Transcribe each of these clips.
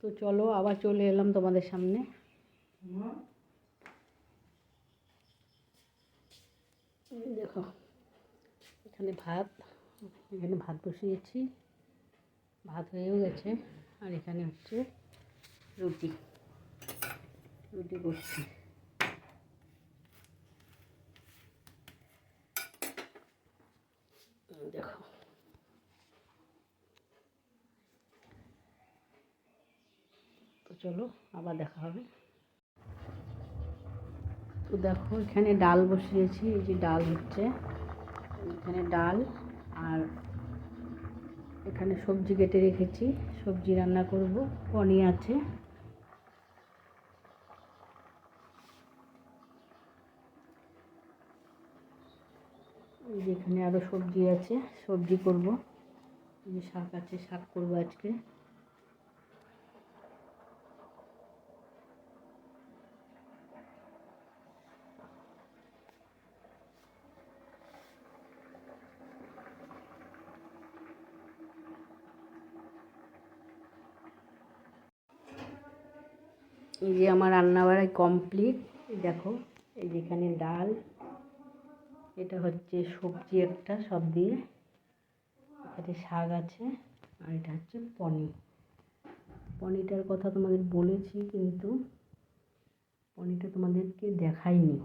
তো চলো, আবার চলে এলাম তোমাদের সামনে। দেখো, এখানে ভাত এখানে ভাত বসিয়েছি। ভাত হয়েও গেছে, আর এখানে হচ্ছে রুটি। রুটি করছি দেখো তো চলো, আবার দেখা হবে। তো দেখো, এখানে ডাল বসিয়েছি, এই যে ডাল হচ্ছে। এখানে ডাল আর এখানে সবজি কেটে রেখেছি। সবজি রান্না করব, পনির আছে। এই যে এখানে আরও সবজি আছে, সবজি করব। এই যে শাক আছে, শাক করব আজকে। এই যে আমার রান্নাবাড়াই কমপ্লিট। দেখো, এই যেখানে ডাল, এটা হচ্ছে সবজি একটা সব দিয়ে। এখানে শাক আছে, আর এটা হচ্ছে পনির। পনিরটার কথা তোমাদের বলেছি, কিন্তু পনিরটা তোমাদেরকে দেখাইনি।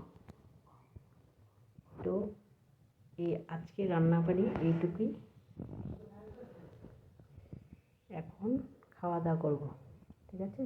তো এই আজকে রান্নাবাড়ি এইটুকুই। এখন খাওয়া দাওয়া করব, ঠিক আছে?